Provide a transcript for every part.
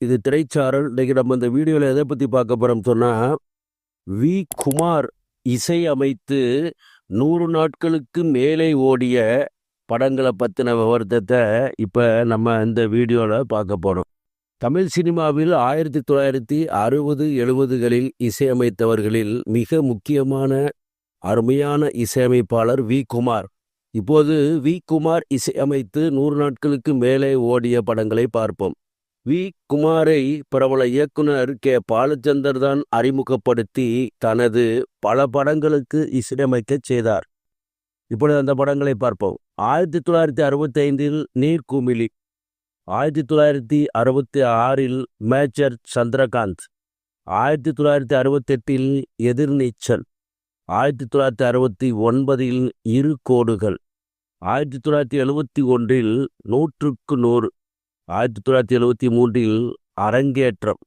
இது திரைச்சாரல். இன்னைக்கு நம்ம இந்த வீடியோவில் எதை பற்றி பார்க்க போகிறோம் சொன்னால் வி. குமார் இசை அமைத்து நூறு நாட்களுக்கு மேலே ஓடிய படங்களை பற்றின விவரத்தை இப்போ நம்ம இந்த வீடியோவில் பார்க்க போகிறோம் தமிழ் சினிமாவில் ஆயிரத்தி தொள்ளாயிரத்தி அறுபது எழுபதுகளில் இசையமைத்தவர்களில் மிக முக்கியமான அருமையான இசையமைப்பாளர் வி. குமார். இப்போது வி. குமார் இசையமைத்து நூறு நாட்களுக்கு மேலே ஓடிய படங்களை பார்ப்போம். வி. குமாரை பிரபல இயக்குனர் கே. பாலச்சந்தர் தான் அறிமுகப்படுத்தி தனது பல படங்களுக்கு இசையமைக்க செய்தார். இப்பொழுது அந்த படங்களை பார்ப்போம். ஆயிரத்தி தொள்ளாயிரத்தி அறுபத்தி ஐந்தில் நீர்க்குமிழி ஆயிரத்தி தொள்ளாயிரத்தி அறுபத்தி ஆறில் மேஜர் சந்திரகாந்த் ஆயிரத்தி தொள்ளாயிரத்தி அறுபத்தெட்டில் எதிர்நீச்சல் ஆயிரத்தி தொள்ளாயிரத்தி அறுபத்தி ஒன்பதில் இரு கோடுகள் ஆயிரத்தி தொள்ளாயிரத்தி எழுபத்தி ஒன்றில் நூற்றுக்கு நூறு ஆயிரத்தி தொள்ளாயிரத்தி எழுபத்தி மூன்றில் அரங்கேற்றம்.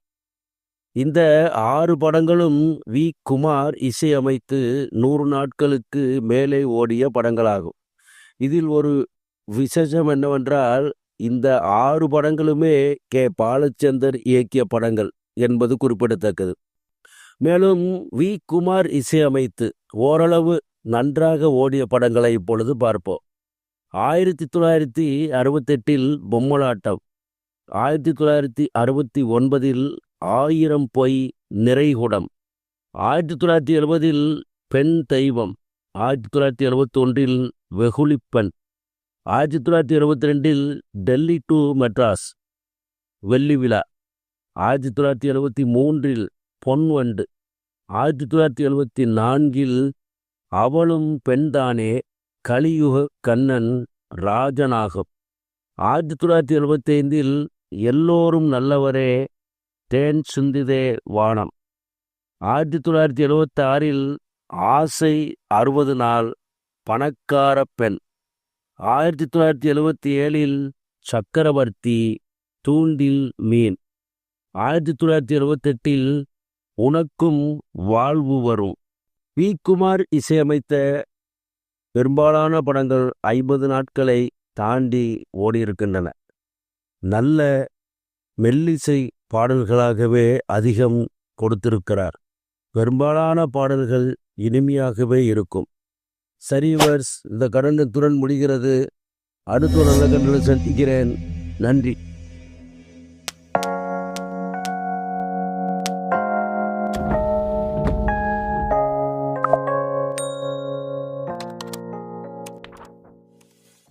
இந்த ஆறு படங்களும் வி. குமார் இசையமைத்து நூறு நாட்களுக்கு மேலே ஓடிய படங்களாகும். இதில் ஒரு விசேஷம் என்னவென்றால் இந்த ஆறு படங்களுமே கே. பாலச்சந்தர் இயக்கிய படங்கள் என்பது குறிப்பிடத்தக்கது. மேலும் வி. குமார் இசையமைத்து ஓரளவு நன்றாக ஓடிய படங்களை இப்பொழுது பார்ப்போம். ஆயிரத்தி தொள்ளாயிரத்தி அறுபத்தெட்டில் பொம்மலாட்டம். ஆயிரத்தி தொள்ளாயிரத்தி அறுபத்தி ஒன்பதில் ஆயிரம் பொய் நிறைகுடம். ஆயிரத்தி தொள்ளாயிரத்தி எழுபதில் பெண் தெய்வம். ஆயிரத்தி தொள்ளாயிரத்தி எழுபத்தி ஒன்றில் வெகுளிப்பெண். ஆயிரத்தி தொள்ளாயிரத்தி எழுபத்தி ரெண்டில் டெல்லி டு மெட்ராஸ் வெள்ளி விழா. ஆயிரத்தி தொள்ளாயிரத்தி எழுபத்தி மூன்றில் பொன்வண்டு. ஆயிரத்தி தொள்ளாயிரத்தி எழுபத்தி நான்கில் அவளும் பெண்தானே கலியுக கண்ணன் ராஜனாகும். ஆயிரத்தி தொள்ளாயிரத்தி எழுபத்தி ஐந்தில் எல்லோரும் நல்லவரே தேன் சிந்திதே வானம். ஆயிரத்தி தொள்ளாயிரத்தி எழுபத்தி ஆறில் ஆசை அறுபது நாள் பணக்கார பெண். ஆயிரத்தி தொள்ளாயிரத்தி எழுபத்தி ஏழில் சக்கரவர்த்தி தூண்டில் மீன். ஆயிரத்தி தொள்ளாயிரத்தி எழுபத்தெட்டில் உனக்கும் வாழ்வு வரும். வி குமார் இசையமைத்த பெரும்பாலான படங்கள் ஐம்பது நாட்களை தாண்டி ஓடியிருக்கின்றன. நல்ல மெல்லிசை பாடல்களாகவே அதிகம் கொடுத்திருக்கிறார். பெரும்பாலான பாடல்கள் இனிமையாகவே இருக்கும். சரிவர்ஸ் இந்த கடனத்துடன் முடிகிறது. அடுத்த நல்ல கண்டலை சந்திக்கிறேன் நன்றி.